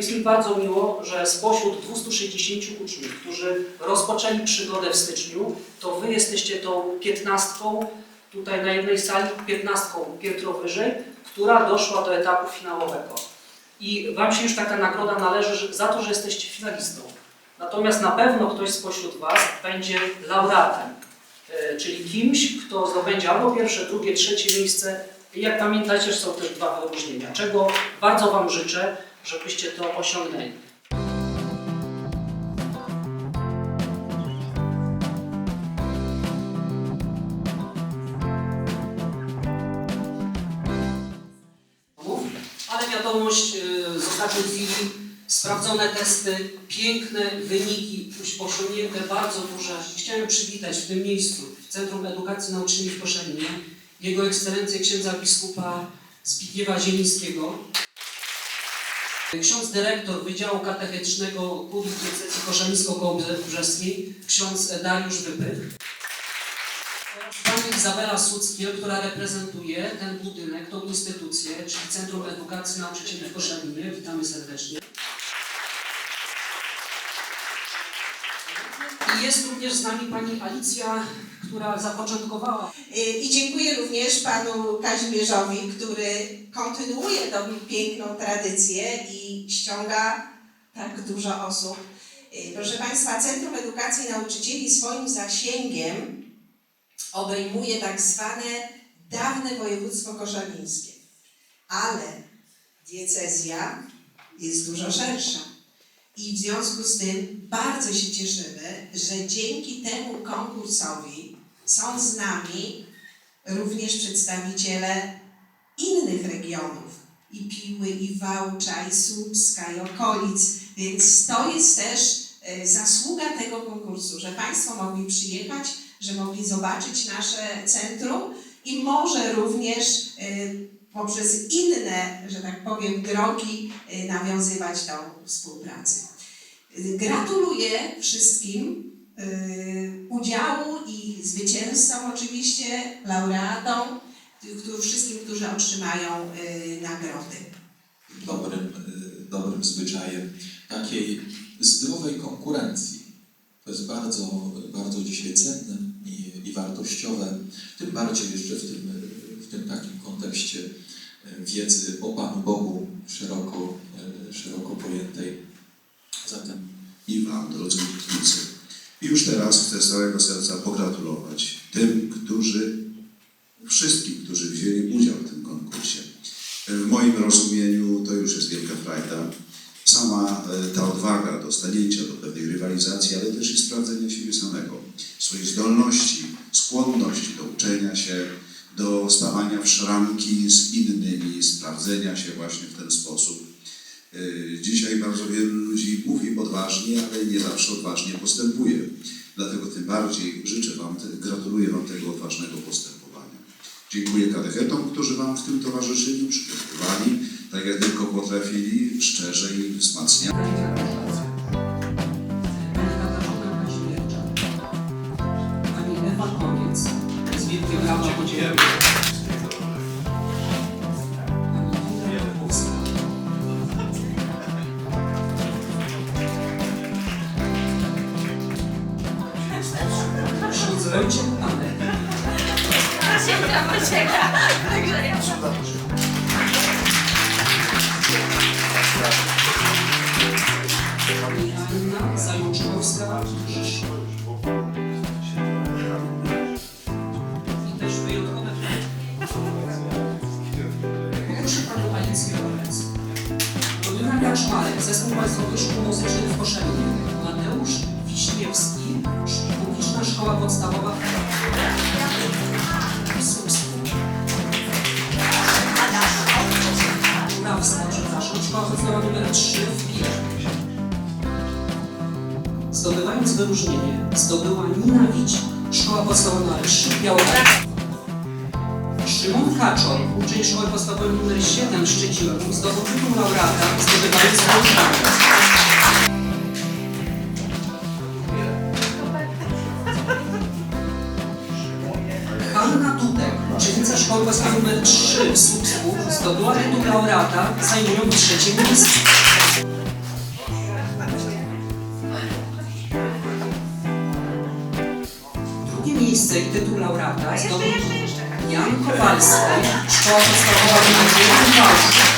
Jest mi bardzo miło, że spośród 260 uczniów, którzy rozpoczęli przygodę w styczniu, to Wy jesteście tą piętnastką tutaj na jednej sali, piętnastką piętro wyżej, która doszła do etapu finałowego. I Wam się już taka nagroda należy za to, że jesteście finalistą. Natomiast na pewno ktoś spośród Was będzie laureatem, e, czyli kimś, kto zdobędzie albo pierwsze, drugie, trzecie miejsce. Jak pamiętacie, są też dwa wyróżnienia, czego bardzo Wam życzę, żebyście to osiągnęli. Ale wiadomość y, z ostatniej chwili, sprawdzone testy, piękne wyniki, osiągnięte bardzo duże. Chciałem przywitać w tym miejscu, w Centrum Edukacji Nauczycieli w Koszalinie, Jego Ekscelencję księdza biskupa Zbigniewa Zielińskiego, ksiądz dyrektor Wydziału Katechetycznego Klubu Diecezji Koszalińsko-Kołobrzeskiej, ksiądz Dariusz Wypych. Pani Izabela Suckiel, która reprezentuje ten budynek, tą instytucję, czyli Centrum Edukacji Nauczycieli w Koszalinie. Witamy serdecznie. I jest również z nami Pani Alicja, która zapoczątkowała Y, I dziękuję również panu Kazimierzowi, który kontynuuje tą piękną tradycję i ściąga tak dużo osób. Y, Proszę Państwa, Centrum Edukacji Nauczycieli swoim zasięgiem obejmuje tak zwane dawne województwo koszalińskie, ale diecezja jest dużo szersza. I w związku z tym bardzo się cieszymy, że dzięki temu konkursowi są z nami również przedstawiciele innych regionów. I Piły, i Wałcza, i Słupska, i okolic. Więc to jest też e, zasługa tego konkursu, że Państwo mogli przyjechać, że mogli zobaczyć nasze centrum i może również e, poprzez inne, że tak powiem, drogi e, nawiązywać tą współpracę. Gratuluję wszystkim udziału i zwycięzcom oczywiście, laureatom, wszystkim, którzy otrzymają y, nagrody. dobrym, y, dobrym zwyczajem takiej zdrowej konkurencji. To jest bardzo, bardzo dzisiaj cenne i, i wartościowe, tym bardziej jeszcze w tym, w tym takim kontekście y, wiedzy o Panu Bogu szeroko, szeroko pojętej. Zatem i Wam, drodzy uczestnicy. I już teraz chcę z całego serca pogratulować tym, którzy, wszystkim, którzy wzięli udział w tym konkursie. W moim rozumieniu to już jest wielka frajda. Sama e, ta odwaga do stanięcia do pewnej rywalizacji, ale też i sprawdzenia siebie samego, swoich zdolności, skłonności do uczenia się, do stawania w szranki z innymi, sprawdzenia się właśnie w ten sposób. Y, Dzisiaj bardzo wielu ludzi mówi odważnie, ale nie zawsze odważnie postępuje. Dlatego tym bardziej życzę Wam, gratuluję Wam tego odważnego postępowania. Dziękuję katechetom, którzy Wam w tym towarzyszyli, przygotowali, tak jak tylko potrafili, szczerze i wzmacniali. Pani Ewa Koniec, z wielkie brawa podziękuję. Pani Wanda Ucieka, ucieka. Także ja Pani Anna Zajączkowska. Proszę Panu Kaczmarek, Zespół Państwowy Szkół Muzycznych w. Zdobywając wyróżnienie, zdobyła Nina Wić, Szkoła Podstawowa nr 3 w Białymstoku. Szymon Kaczor, uczeń Szkoły Podstawowej nr 7 w Szczecinku, zdobył tytuł laureata, zdobywając wyróżnienie. Hanna Dudek, uczennica Szkoły Podstawowej nr 3 w Słupsku, zdobyła tytuł laureata, zajmując trzecie miejsce. Miejsce i tytuł laureata Jeszcze, zdobył jeszcze, jeszcze. Jan Kowalski, Szkoła Podstawowa nr 1 w Wałbrzych.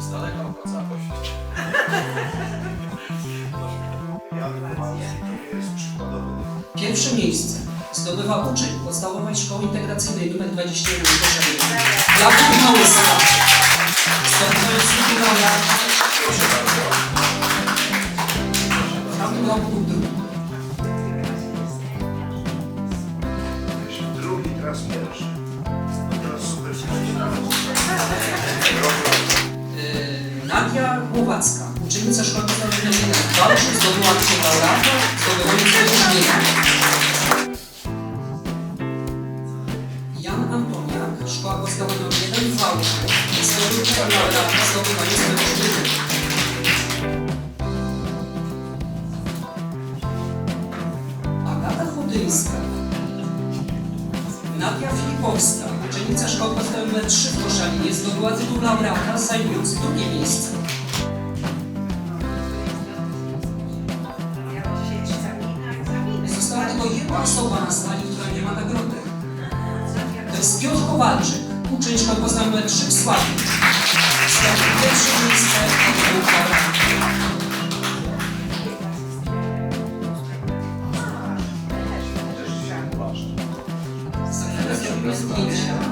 Z daleka opłaca Pierwsze miejsce zdobywa uczeń podstawowej szkoły integracyjnej nr 21 w Koszalinie. Jakub Małyska. Zdobywając drugi laureata. W teraz pierwszy. No teraz super Yy, Nadia Głowacka, uczennica szkoły podstawowej nr 1 w Wałbrzych, zdobyła drugi laureata, zdobywając wyróżnienie. Jan Antoniak, szkoła podstawowa nr 1 w Wałbrzych, zdobył drugi laureata, zdobywając wyróżnienie. Agata Chodyńska, Nadia Filipowska, uczennica szkoły podstawowej nr 3 w Koszalinie, zdobyła tytuł laureata, zajmując drugie miejsce. Została tylko jedna osoba na sali, która nie ma nagrody. To jest Piotr Kowalczyk, uczeń szkoły podstawowej nr 3 w Sławie. Zdobył pierwsze miejsce i tytuł laureata. Za